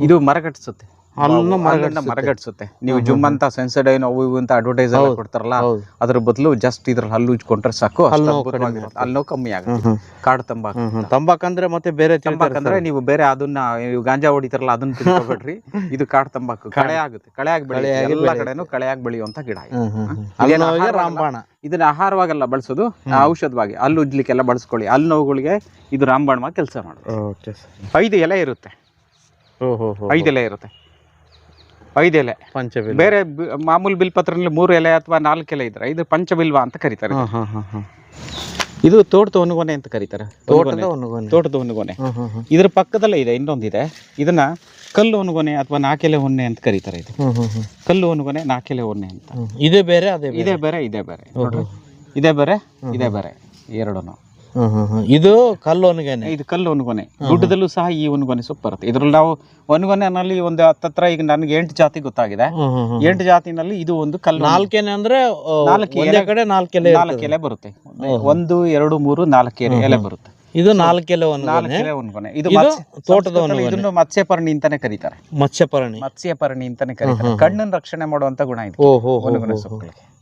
ಇದು ಮರಗಟ್ಟಿಸುತ್ತೆ. ಹಲ್ಲನ್ನ ಮರಗಟ್ಟಿಸುತ್ತೆ ನೀವು ಜುಮ್ ಅಂತ ಸೆನ್ಸಡೈನ್ ಅವು ಇವು ಅಂತ ಅಡ್ವರ್ಟೈಸ್ ಎಲ್ಲ ಕೊಡ್ತಾರಲ್ಲ ಅದ್ರ ಬದಲು ಜಸ್ಟ್ ಇದ್ರ ಹಲ್ಲು ಉಜ್ಕೊಂಡ್ರೆ ಸಾಕು ಹಲ್ಲು ಕಮ್ಮಿ ಆಗುತ್ತೆ. ಕಾಡು ತಂಬಾಕು ತಂಬಾಕ್ ಅಂದ್ರೆ ಮತ್ತೆ ಬೇರೆ ತಂಬಾಕ್ ಅಂದ್ರೆ ನೀವು ಬೇರೆ ಅದನ್ನ ನೀವು ಗಾಂಜಾ ಹೊಡಿತಾರಲ್ಲ ಅದನ್ನ ತಿಳ್ಕೊಬೇಡ್ರಿ. ಇದು ಕಾಡು ತಂಬಾಕು. ಕಳೆ ಆಗುತ್ತೆ. ಕಳೆಯಾಗಿ ಬೆಳೆ ಎಲ್ಲ ಕಡೆನೂ ಕಳೆಯಾಗಿ ಬೆಳೆಯುವಂತ ಗಿಡ ಅಲ್ಲಿ? ರಾಮಬಾಣ. ಇದನ್ನ ಆಹಾರವಾಗೆಲ್ಲ ಬಳಸೋದು. ಔಷಧವಾಗಿ. ಹಲ್ಲು ಉಜ್ಲಿಕ್ಕೆಲ್ಲ ಬಳಸ್ಕೊಳ್ಳಿ. ಹಲ್ಲು ನೋವುಗಳಿಗೆ ಇದು ರಾಮಬಾಣವಾಗಿ ಕೆಲಸ ಸರ್. ಐದು ಎಲೆ ಇರುತ್ತೆ. ಐದು ಎಲೆ ಇರುತ್ತೆ. ಐದು ಎಲೆ. ಪಂಚಬಿಲ್ ಬೇರೆ ಬಿ- ಬಿಲ್ ಪತ್ರದಲ್ಲಿ ಮೂರು ಎಲೆ ಅಥವಾ ನಾಲ್ಕು ಎಲೆ ಇದ್ರೆ ಇದು ಪಂಚಬಿಲ್ವ ಅಂತ ಕರೀತಾರೆ. ಹಾ ಹಾ ಹಾ ಹಾ. ಇದು ತೋಟದ ಒಣಗೊನೆ ಅಂತ ಕರೀತಾರೆ. ತೋಟದ ಒಣಗೊನೆ. ತೋಟದ ಇದ್ರ ಪಕ್ಕದಲ್ಲೇ ಇದೆ ಇನ್ನೊಂದಿದೆ. ಇದನ್ನ ಕಲ್ಲು ಒಣಗೊನೆ ಅಥವಾ ನಾಕೆಲೆ ಹೊನ್ನೆ ಅಂತ ಕರೀತಾರೆ ಇದು. ಹ್ಮ್ ಹ್ಮ್ ಹ್ಮ್ ಕಲ್ಲು ಒಣಗೊನೆ ನಾಕೆಲೆ ಹೊನ್ನೆ ಅಂತ. ಇದೆ ಇದೇ ಬೇರೆ ಅದೇ ಬೇರೆ? ಇದೇ ಬೇರೆ ಇದೇ ಬೇರೆ. ನೋಡ್ರಿ ಇದೇ ಬೇರೆ ಇದೇ ಬೇರೆ. ಎರಡೂ. ಇದು ಕಲ್ಲು ಒಣಗೊನೆ ಇದು ಕಲ್ಲು ಒಣಗೊನೆ. ಗುಡ್ಡದಲ್ಲೂ ಸಹ ಈ ಒಣಗೊನೆ ಸೊಪ್ಪು ಬರುತ್ತೆ. ಇದ್ರಲ್ಲಿ ನಾವು ಒಣಗೊನೆನಲ್ಲಿ ಒಂದು ಹತ್ತತ್ರ ಈಗ ನನಗೆ ಎಂಟು ಜಾತಿ ಗೊತ್ತಾಗಿದೆ. ಎಂಟು ಜಾತಿನಲ್ಲಿ ಇದು ಒಂದು ಕಲ್ಲು ನಾಲ್ಕೇನೆ ಅಂದ್ರೆ ನಾಲ್ಕು ಎಲೆ- ಕಡೆ ನಾಲ್ಕೆಲೆ ನಾಲ್ಕು ಎಲೆ ಬರುತ್ತೆ. ಒಂದು ಎರಡು ಮೂರು ನಾಲ್ಕು ಎಲೆ ಎಲೆ ಬರುತ್ತೆ. ಇದು ನಾಲ್ಕೆಲೆ ನಾಲ್ಕು ಎಲೆ ಒಣಗೊನೆ. ಇದು ತೋಟದ ಇದನ್ನು ಮತ್ಸ್ಯಪರ್ಣಿ ಅಂತಾನೆ ಕರೀತಾರೆ. ಮತ್ಸ್ಯಪರ್ಣಿ. ಮತ್ಸ್ಯಪರ್ಣಿ ಅಂತಾನೆ ಕರೀತಾರೆ. ಕಣ್ಣನ್ನು ರಕ್ಷಣೆ ಮಾಡುವಂತ ಗುಣ ಇದೆ. ಒಣಗೊನೆ ಸೊಪ್ಪುಗಳಿಗೆ.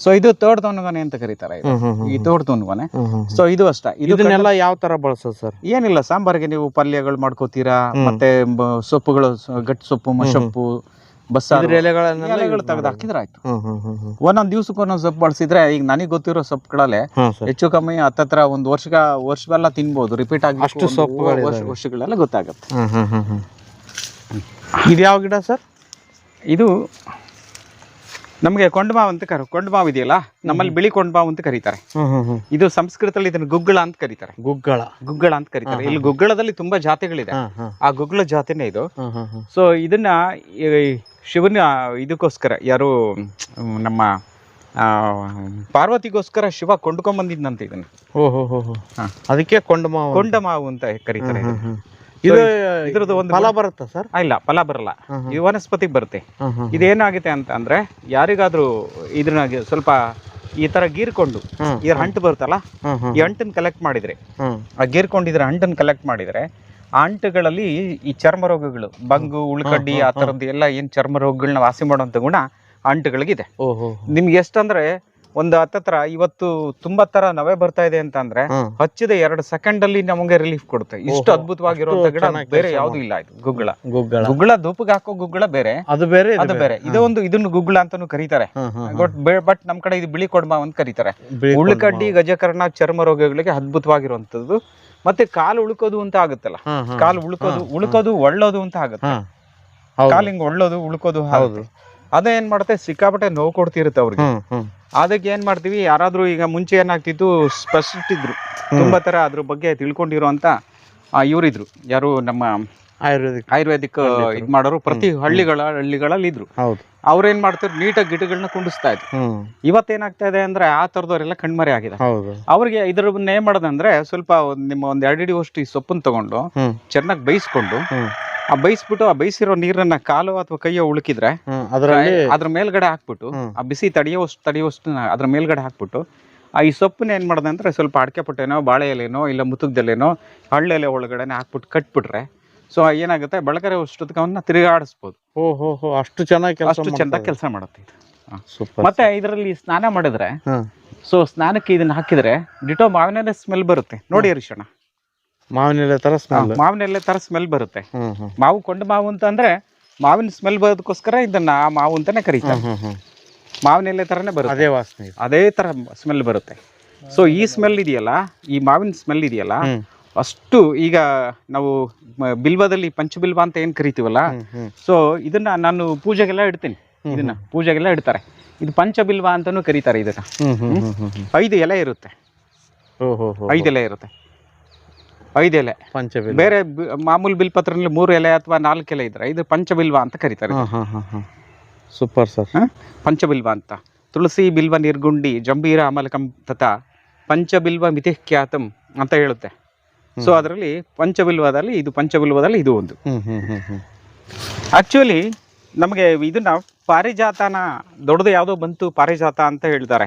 ಸೊ ಇದು ತೋಡ್ ಒಣಗೊನೆ ಅಂತ ಕರೀತಾರೆ ಇದು. ಈ ತೋಡ್ ಹ್ಮ್. ಸೊ ಇದು ಅಷ್ಟ. ಇದು ಇದನ್ನೆಲ್ಲ ಯಾವ ತರ ಬಳಸೋದು ಸರ್? ಏನಿಲ್ಲ ಸಾಂಬಾರ್ಗೆ ನೀವು ಪಲ್ಯಗಳು ಮಾಡ್ಕೋತೀರಾ ಮತ್ತೆ ಬ- ಸೊಪ್ಪುಗಳು ಸ- ಗಟ್ಟಿ ಸೊಪ್ಪು ಮಸೊಪ್ಪು ಬಸ್ಸಾರು ಇದ್ರ ಎಲೆಗಳನ್ನೆಲ್ಲ ಎಲೆಗಳು ತೆಗೆದು ಹಾಕಿದ್ರೆ ಆಯ್ತು. ಹ್ಮ್ ಹ್ಮ್ ಹಮ್ ಹಮ್. ಒಂದೊಂದ್ ದಿವ್ಸಕ್ಕೆ ಒಂದೊಂದ್ ಸೊಪ್ಪು ಬಳಸಿದ್ರೆ ಈಗ ನನಗೆ ಗೊತ್ತಿರೋ ಸೊಪ್ಪುಗಳಲ್ಲೇ ಹಾ ಸರ್. ಹೆಚ್ಚು ಕಮ್ಮಿ ಹತ್ತತ್ರ ಒಂದು ವರ್ಷ ವರ್ಷವೆಲ್ಲ ತಿನ್ಬೋದು ರಿಪೀಟ್ ಆಗಿ ಅಷ್ಟು ಸೊಪ್ಪುಗಳಿದಾವೆ. ವರ್ಷ ವರ್ಷಗಳೆಲ್ಲ ಗೊತ್ತಾಗುತ್ತೆ. ಹ್ಮ್ ಹ್ಮ್ ಹಮ್ ಹಮ್. ಇದು ಯಾವ ಗಿಡ ಸರ್? ಇದು ನಮಗೆ ಕೊಂಡ್ಬಾವ್ ಅಂತ ಕರ ಕೊಂಡ್ಬಾವ್ ಇದೆಯಲ್ಲ ನಮ್ಮಲ್ಲಿ ಬಿಳಿ ಕೊಂಡ್ಬಾವ್ ಅಂತ ಕರೀತಾರೆ. ಇದು ಸಂಸ್ಕೃತದಲ್ಲಿ ಇದನ್ನ ಗುಗ್ಗಳ ಅಂತ ಕರೀತಾರೆ. ಗುಗ್ಗಳ. ಗುಗ್ಗಳ ಅಂತ ಕರೀತಾರೆ. ಇಲ್ಲಿ ಗುಗ್ಗಳದಲ್ಲಿ ತುಂಬಾ ಜಾತಿಗಳಿದೆ. ಆ ಗುಗ್ಗಳ ಜಾತಿನೇ ಇದು. ಸೊ ಇದನ್ನ ಶಿವನ ಇದಕ್ಕೋಸ್ಕರ ಯಾರು ನಮ್ಮ ಆ, ಪಾರ್ವತಿಗೋಸ್ಕರ ಶಿವ ಕೊಂಡ್ಕೊಂಬಂದಿದ್ನಂತೆ ಇದನ್ನ. ಓಹೋ. ಅದಕ್ಕೆ ಕೊಂಡಮಾವು ಕೊಂಡಮಾವು ಅಂತ ಕರೀತಾರೆ. ಇದು ಇದ್ರದ್ದು ಒಂದು ಫಲ ಬರುತ್ತಾ ಸರ್? ಇಲ್ಲ ಫಲ ಬರಲ್ಲ. ಈ ಇದು ವನಸ್ಪತಿಗೆ ಬರುತ್ತೆ ಇದೇನಾಗುತ್ತೆ ಅಂತ ಅಂದ್ರೆ ಯಾರಿಗಾದ್ರೂ ಇದ್ರ ಸ್ವಲ್ಪ ಈ ತರ ಗೀರ್ಕೊಂಡು. ಇದ್ರ ಹಂಟು ಬರುತ್ತಲ್ಲ ಈ ಹಂಟನ್ ಕಲೆಕ್ಟ್ ಮಾಡಿದ್ರೆ ಆ ಗೀರ್ಕೊಂಡಿದ್ರೆ ಹಂಟನ್ ಕಲೆಕ್ಟ್ ಮಾಡಿದ್ರೆ ಆ ಅಂಟುಗಳಲ್ಲಿ ಈ ಚರ್ಮ ರೋಗಗಳು ಬಂಗು ಉಳ್ಕಡ್ಡಿ ಆ ತರದ್ದು ಎಲ್ಲ ಏನ್ ಚರ್ಮ ರೋಗಗಳನ್ನ ವಾಸಿ ಮಾಡುವಂತ ಗುಣ ಅಂಟುಗಳಿಗಿದೆ ನಿಮ್ಗೆ ಎಷ್ಟಂದ್ರೆ ಒಂದು ಹತ್ತತ್ರ ಇವತ್ತು ತುಂಬಾ ತರ ನವೆ ಬರ್ತಾ ಇದೆ ಅಂತ ಅಂದ್ರೆ ಹಚ್ಚಿದ ಎರಡು ಸೆಕೆಂಡ್ ಅಲ್ಲಿ ನಮಗೆ ರಿಲೀಫ್ ಕೊಡುತ್ತೆ. ಇಷ್ಟು ಅದ್ಭುತವಾಗಿರುವಂತ ಗಿಡ ಬೇರೆ ಯಾವ್ದು ಇಲ್ಲ ಇದು ಗುಗ್ಗಳ. ಗುಗ್ಗಳ. ಧೂಪಕ್ಕೆ ಹಾಕೋ ಗುಗ್ಗಳ ಬೇರೆ. ಅದು ಬೇರೆ ಅದು ಬೇರೆ. ಇದೊಂದು ಇದನ್ನು ಗುಗ್ಗಳ ಅಂತಾನು ಕರೀತಾರೆ. ಬಟ್ ಬಟ್ ನಮ್ ಕಡೆ ಇದು ಬಿಳಿ ಕೊಡ್ಮ ಅಂತ ಕರೀತಾರೆ. ಉಳ್ಳಕಡ್ಡಿ ಉಳ್ಕಡ್ಡಿ ಗಜಕರ್ಣ ಚರ್ಮ ರೋಗಗಳಿಗೆ ಅದ್ಭುತವಾಗಿರುವಂತದ್ದು ಮತ್ತೆ ಕಾಲು ಉಳ್ಕೋದು ಅಂತ ಆಗುತ್ತಲ್ಲ? ಕಾಲು ಉಳ್ಕೋದು ಉಳ್ಕೋದು ಒಳ್ಳೋದು ಅಂತ ಆಗುತ್ತೆ. ಕಾಲಿಂಗ್ ಕಾಲು ಹಿಂಗ್ ಒಳ್ಳೋದು ಉಳ್ಕೋದು ಹೌದು. ಹೌದು ಅದೇ ಏನ್ ಮಾಡುತ್ತೆ? ಸಿಕ್ಕಾಪಟ್ಟೆ ನೋವು ಕೊಡ್ತಿರುತ್ತೆ ಅವ್ರಿಗೆ. ಅದಕ್ಕೆ ಏನ್ ಮಾಡ್ತೀವಿ? ಯಾರಾದ್ರೂ ಈಗ ಮುಂಚೆ ಏನಾಗ್ತಿತ್ತು ಇದ್ರು. ತುಂಬಾ ತರ ಅದ್ರ ಬಗ್ಗೆ ತಿಳ್ಕೊಂಡಿರುವಂತ ಇವ್ರಿದ್ರು. ಯಾರು ನಮ್ಮ ಆಯುರ್ವೇದಿಕ್ ಆಯುರ್ವೇದಿಕ್ ಇದ್ ಮಾಡೋರು ಪ್ರತಿ ಹಳ್ಳಿಗಳ ಹಳ್ಳಿಗಳಲ್ಲಿ ಇದ್ರು. ಅವ್ರೇನ್ ಮಾಡ್ತಾರೆ ನೀಟಾಗಿ ಗಿಡಗಳನ್ನ ಕುಂಡಿಸ್ತಾ ಇದ್ರು. ಇವತ್ತೇನಾಗ್ತಾ ಇದೆ ಅಂದ್ರೆ ಆ ತರದವರೆಲ್ಲ ಕಣ್ಮರೆ ಆಗಿದೆ. ಅವ್ರಿಗೆ ಇದ್ರನ್ನ ಏನ್ ಮಾಡೋದಂದ್ರೆ ಸ್ವಲ್ಪ ನಿಮ್ಮ ಒಂದ್ ಎರಡು ಅಡಿ ಅಷ್ಟು ಈ ಸೊಪ್ಪನ್ನು ತಗೊಂಡು ಚೆನ್ನಾಗಿ ಬೇಯಿಸ್ಕೊಂಡು ಆ ಬೈಸ್ಬಿಟ್ಟು ಆ ಬೈಸಿರೋ ನೀರನ್ನ ಕಾಲು ಅಥವಾ ಕೈಯೋ ಉಳುಕಿದ್ರೆ ಅದರಲ್ಲಿ ಅದ್ರ ಮೇಲ್ಗಡೆ ಹಾಕ್ಬಿಟ್ಟು ಆ ಬಿಸಿ ತಡೆಯೋಷ್ಟು ತಡೆಯೋಷ್ಟು ಅದ್ರ ಮೇಲ್ಗಡೆ ಹಾಕ್ಬಿಟ್ಟು ಆ ಈ ಸೊಪ್ಪನ್ನ ಏನ್ ಮಾಡಿದೆ ಅಂದ್ರೆ ಸ್ವಲ್ಪ ಅಡಕೆ ಪಟ್ಟೆನೋ ಬಾಳೆ ಎಲೆನೋ ಇಲ್ಲ ಹಳ್ಳ ಹಳ್ಳೆಲೆ ಒಳಗಡೆನೆ ಹಾಕ್ಬಿಟ್ಟು ಕಟ್ಬಿಟ್ರೆ ಸೊ ಏನಾಗುತ್ತೆ? ಬೆಳಕರೆ ಅಷ್ಟೊತ್ತಿಗೆ ಅವನ್ನ ತಿರುಗಾಡಿಸ್ಬೋದು. ಓ ಹೋ ಅಷ್ಟು ಚೆನ್ನಾಗಿ ಅಷ್ಟು ಚಂದ ಕೆಲಸ ಮಾಡುತ್ತೆ ಇದು. ಮತ್ತೆ ಇದರಲ್ಲಿ ಸ್ನಾನ ಮಾಡಿದ್ರೆ ಸೊ ಸ್ನಾನಕ್ಕೆ ಇದನ್ನ ಹಾಕಿದ್ರೆ ಡಿಟೋ ಮಾವಿನ ಸ್ಮೆಲ್ ಬರುತ್ತೆ. ನೋಡಿ ಹರೀಶಣ್ಣ. ಮಾವಿನ ಎಲೆ ತರ ಸ್ಮೆಲ್ ಮಾವಿನೆಲೆ ತರ ಸ್ಮೆಲ್ ಬರುತ್ತೆ. ಮಾವು ಕೊಂಡ ಮಾವು ಅಂತ ಅಂದ್ರೆ ಮಾವಿನ ಸ್ಮೆಲ್ ಬರೋದಕ್ಕೋಸ್ಕರ ಇದನ್ನ ಆ ಮಾವು ಅಂತಾನೆ ಕರೀತಾರೆ. ಮಾವಿನ ಎಲೆ ತರನೇ ಬರುತ್ತೆ. ಅದೇ ವಾಸನೆ. ಅದೇ ತರ ಸ್ಮೆಲ್ ಬರುತ್ತೆ. ಸೊ ಈ ಸ್ಮೆಲ್ ಇದೆಯಲ್ಲ ಈ ಮಾವಿನ ಸ್ಮೆಲ್ ಇದೆಯಲ್ಲ ಅಷ್ಟು ಈಗ ನಾವು ಬಿಲ್ವದಲ್ಲಿ ಪಂಚಬಿಲ್ವ ಅಂತ ಏನ್ ಕರಿತೀವಲ್ಲ ಸೊ ಇದನ್ನ ನಾನು ಪೂಜೆಗೆಲ್ಲ ಇಡ್ತೀನಿ ಇದನ್ನ ಪೂಜೆಗೆಲ್ಲ ಇಡ್ತಾರೆ. ಇದು ಪಂಚಬಿಲ್ವ ಅಂತಾನು ಕರೀತಾರೆ ಇದನ್ನ. ಐದು ಎಲೆ ಇರುತ್ತೆ. ಐದು ಎಲೆ ಇರುತ್ತೆ. ಐದು ಎಲೆ. ಪಂಚಬಿಲ್ ಬೇರೆ ಮಾಮೂಲಿ ಬಿಲ್ ಪತ್ರದಲ್ಲಿ ಮೂರು ಎಲೆ ಅಥವಾ ನಾಲ್ಕು ಎಲೆ ಇದ್ರೆ ಇದು ಪಂಚಬಿಲ್ವ ಅಂತ ಕರೀತಾರೆ. ಹಾ ಹಾ ಹಾ ಹಾ. Super sir. ಹ? ಪಂಚಬಿಲ್ವ ಅಂತ. ತುಳಸಿ ಬಿಲ್ವ ನಿರ್ಗುಂಡಿ ಜಂಬೀರ ಅಮಲಕಂ ತಥಾ ಪಂಚಬಿಲ್ವ ಮಿತಿ ಖ್ಯಾತಂ ಅಂತ ಹೇಳುತ್ತೆ. ಸೊ ಅದರಲ್ಲಿ ಪಂಚಬಿಲ್ವದಲ್ಲಿ ಇದು ಪಂಚಬಿಲ್ವದಲ್ಲಿ ಇದು ಒಂದು. ಆಕ್ಚುಲಿ ನಮಗೆ ಇದನ್ನ ಪಾರಿಜಾತನ ದೊಡ್ಡದು ಯಾವುದೋ ಬಂತು ಪಾರಿಜಾತ ಅಂತ ಹೇಳ್ತಾರೆ.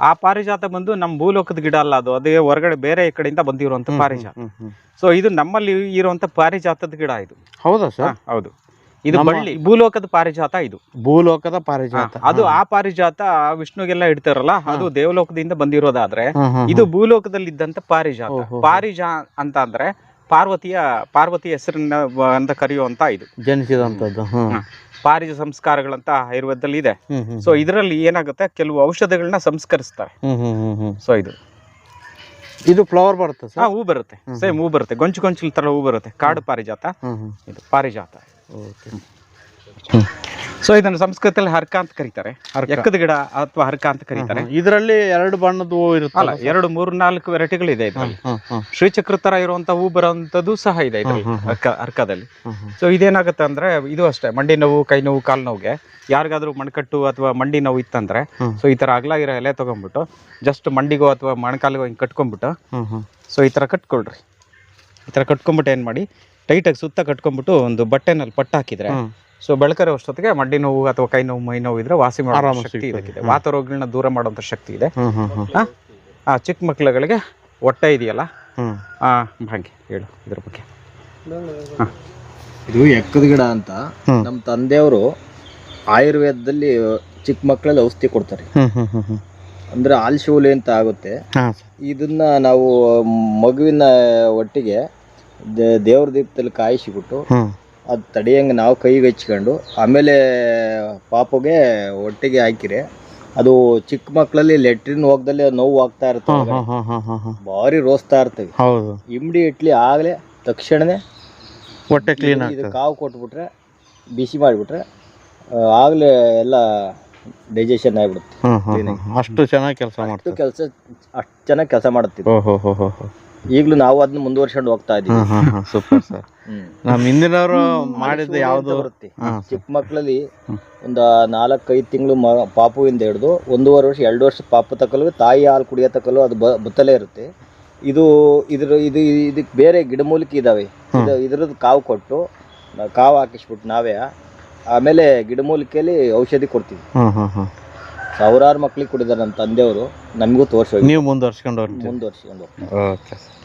ಆ ಪಾರಿಜಾತ ಬಂದು ನಮ್ಮ ಭೂಲೋಕದ ಗಿಡ ಅಲ್ಲ ಅದು ಅದೇ ಹೊರಗಡೆ ಬೇರೆ ಕಡೆಯಿಂದ ಬಂದಿರುವಂತ ಪಾರಿಜಾತ. ಸೊ ಇದು ನಮ್ಮಲ್ಲಿ ಇರುವಂತ ಪಾರಿಜಾತದ ಗಿಡ ಇದು. ಹೌದಾ ಸರ್? ಹೌದು. ಇದು ಬಳ್ಳಿ ಭೂಲೋಕದ ಪಾರಿಜಾತ ಇದು. ಭೂಲೋಕದ ಪಾರಿಜಾತ. ಅದು ಆ ಪಾರಿಜಾತ ವಿಷ್ಣುಗೆಲ್ಲ ಇಡ್ತಾರಲ್ಲ ಅದು ದೇವಲೋಕದಿಂದ ಬಂದಿರೋದಾದ್ರೆ ಇದು ಭೂಲೋಕದಲ್ಲಿ ಇದ್ದಂತ ಪಾರಿಜಾತ. ಪಾರಿಜಾ ಅಂತ ಅಂದ್ರೆ ಪಾರ್ವತಿಯ ಪಾರ್ವತಿ ಹೆಸರಿನ ಅಂತ ಕರೆಯುವಂತ ಇದು. ಹ್ಮ್. ಪಾರಿಜ ಸಂಸ್ಕಾರಗಳಂತ ಆಯುರ್ವೇದದಲ್ಲಿ ಇದೆ. ಸೊ ಇದರಲ್ಲಿ ಏನಾಗುತ್ತೆ? ಕೆಲವು ಔಷಧಗಳನ್ನ ಸಂಸ್ಕರಿಸ್ತಾರೆ. ಸೊ ಇದು. ಇದು ಫ್ಲವರ್ ಬರುತ್ತೆ ಹಾ ಹೂ ಬರುತ್ತೆ. ಸೇಮ್ ಹೂ ಬರುತ್ತೆ. ಗೊಂಚು ಗೊಂಚಲ್ ತರ ಹೂ ಬರುತ್ತೆ. ಕಾಡು ಪಾರಿಜಾತ. ಇದು ಪಾರಿಜಾತ. ಓಕೆ. ಸೊ ಇದನ್ನು ಸಂಸ್ಕೃತದಲ್ಲಿ ಹರ್ಕ ಅಂತ ಕರೀತಾರೆ. ಎಕ್ಕದ ಗಿಡ ಅಥವಾ ಹರ್ಕ ಅಂತ ಕರೀತಾರೆ. ಇದರಲ್ಲಿ ಎರಡು ಬಣ್ಣದ ಹೂವು ಇರುತ್ತೆ ಇರುತ್ತಲ್ಲ ಎರಡು ಮೂರು ನಾಲ್ಕು ವೆರೈಟಿಗಳಿದೆ ಇದರಲ್ಲಿ. ಹ್ಮ್ ಹ್ಮ್ ಶ್ರೀಚಕ್ರ ತರ ಇರುವಂತ ಹೂ ಬರುವಂತದ್ದು ಸಹ ಇದೆ ಇದರಲ್ಲಿ ಹ್ಮ್ ಸೊ ಇದೇನಾಗುತ್ತೆ ಅಂದ್ರೆ ಇದು ಅಷ್ಟೇ ಮಂಡಿ ನೋವು ಕೈ ನೋವು ಕಾಲು ನೋವಿಗೆ. ಯಾರಿಗಾದ್ರೂ ಮಣ್ಕಟ್ಟು ಅಥವಾ ಮಂಡಿ ನೋವು ಇತ್ತಂದ್ರೆ. ಸೊ ಈ ತರ ಅಗಲ ಇರೋ ಎಲೆ ತಗೊಂಡ್ಬಿಟ್ಟು ಜಸ್ಟ್ ಮಂಡಿಗೋ ಅಥವಾ ಮಣಕಾಲಿಗೋ ಹಿಂಗೆ ಕಟ್ಕೊಂಡ್ಬಿಟ್ಟು ಸೊ ಈ ತರ ಕಟ್ಕೊಳ್ರಿ. ಈ ತರ ಕಟ್ಕೊಂಡ್ಬಿಟ್ಟು ಏನ್ ಮಾಡಿ ಟೈಟಾಗಿ ಸುತ್ತ ಕಟ್ಕೊಂಡ್ಬಿಟ್ಟು ಒಂದು ಬಟ್ಟೆನಲ್ಲಿ ಪಟ್ಟ ಹಾಕಿದ್ರೆ. ಸೊ ಬೆಳಕರೆ ಅಷ್ಟೊತ್ತಿಗೆ ಮಂಡಿ ನೋವು ಅಥವಾ ಕೈ ನೋವು ಮೈ ನೋವು ಇದ್ರೆ ವಾಸಿ ಮಾಡೋ ಶಕ್ತಿ. ಇದಕ್ಕಿದೆ. ವಾತ ರೋಗಗಳನ್ನ ದೂರ ಮಾಡುವಂತ ಶಕ್ತಿ ಇದೆ. ಹ್ಮ್ ಹ್ಮ್ ಹ್ಮ್. ಆ, ಚಿಕ್ಕ ಮಕ್ಕಳುಗಳಿಗೆ ಹೊಟ್ಟೆ ಇದೆಯಲ್ಲ? ಹ್ಮ್. ಆ, ಹಾಗೆ ಹೇಳು ಇದ್ರ ಬಗ್ಗೆ. ಇದು ಎಕ್ಕದ ಗಿಡ ಅಂತ. ನಮ್ಮ ತಂದೆಯವರು ಆಯುರ್ವೇದದಲ್ಲಿ ಚಿಕ್ಕ ಮಕ್ಕಳಲ್ಲಿ ಔಷಧಿ ಕೊಡ್ತಾರೆ. ಹ್ಮ್ ಹ್ಮ್ ಹ್ಮ್ ಹ್ಮ್. ಅಂದ್ರೆ ಆಲ್ಶೂಲೆ ಅಂತ ಆಗುತ್ತೆ. ಹಾ. ಇದನ್ನ ನಾವು ಮಗುವಿನ ಒಟ್ಟಿಗೆ ದೇವ್ರ ದೀಪದಲ್ಲಿ ಕಾಯಿಸಿಬಿಟ್ಟು ಹ್ಮ್. ಅದು ತಡೆಯಂಗೆ ನಾವು ಕೈಗೆ ಹಚ್ಕೊಂಡು ಆಮೇಲೆ ಪಾಪುಗೆ ಒಟ್ಟಿಗೆ ಹಾಕಿರೆ ಅದು ಚಿಕ್ಕ ಮಕ್ಕಳಲ್ಲಿ ಲೆಟ್ರಿನ್ ಹೋಗ್ದಲ್ಲಿ ನೋವು ಆಗ್ತಾ ಇರುತ್ತೆ ಇರ್ತವೆ ಭಾರಿ ರೋಸ್ತಾ ಇರ್ತವೆ. ಹೌದು. ಇಮ್ಡಿಯೇಟ್ಲಿ ಆಗಲೇ ತಕ್ಷಣನೇ ಹೊಟ್ಟೆ ಕ್ಲೀನ್ ಇದು ಕಾವು ಕೊಟ್ಬಿಟ್ರೆ ಬಿಸಿ ಮಾಡಿಬಿಟ್ರೆ ಆಗಲೇ ಎಲ್ಲ ಡೈಜೆಷನ್ ಆಗಿಬಿಡುತ್ತೆ. ಅಷ್ಟು ಚೆನ್ನಾಗಿ ಕೆಲಸ ಮಾಡ್ತೀವಿ ಕೆಲಸ ಅಷ್ಟು ಚೆನ್ನಾಗಿ ಕೆಲಸ ಮಾಡುತ್ತೆ ಈಗಲೂ ನಾವು ಅದನ್ನ ಮುಂದುವರ್ಸ್ಕೊಂಡು ಹೋಗ್ತಾ ಇದ್ದೀವಿ ಸೂಪರ್ ಸರ್. ನಮ್ಮ ಹಿಂದಿನವರು ಮಾಡಿದ್ದು ಆಲ್ಶೂಲೆ ಯಾವುದು? ಬರುತ್ತೆ ಚಿಕ್ಕ ಮಕ್ಕಳಲ್ಲಿ ಒಂದು ನಾಲ್ಕೈದು ತಿಂಗಳು ಮ ಪಾಪುವಿಂದ ಹಿಡಿದು ಒಂದೂವರೆ ವರ್ಷ ಎರಡು ವರ್ಷ ಪಾಪು ತಕ್ಕಲು ತಾಯಿ ಹಾಲು ಕುಡಿಯೋ ತಕ್ಕಲು ಅದು ಬತ್ತಲೇ ಇರುತ್ತೆ. ಇದು ಇದ್ರ ಇದು ಇದಕ್ಕೆ ಬೇರೆ ಗಿಡಮೂಲಿಕೆ ಇದಾವೆ. ಇದು ಇದ್ರದ್ದು ಕಾವು ಕೊಟ್ಟು ಕಾವು ಹಾಕಿಸ್ಬಿಟ್ಟು ನಾವೇ ಆಮೇಲೆ ಗಿಡಮೂಲಿಕೆಯಲ್ಲಿ ಔಷಧಿ ಕೊಡ್ತೀವಿ. ಸಾವಿರಾರು ಮಕ್ಳಿಗೆ ಕುಡಿದಾರೆ ನಮ್ಮ ತಂದೆಯವರು. ನಮಗೂ ತೋರಿಸಿ ನೀವು ಮುಂದುವರ್ಸ್ಕೊಂಡು ಹೋಗ್ತೀವಿ ಮುಂದುವರ್ಸ್ಕೊಂಡು ಓಕೆ. ಸರ್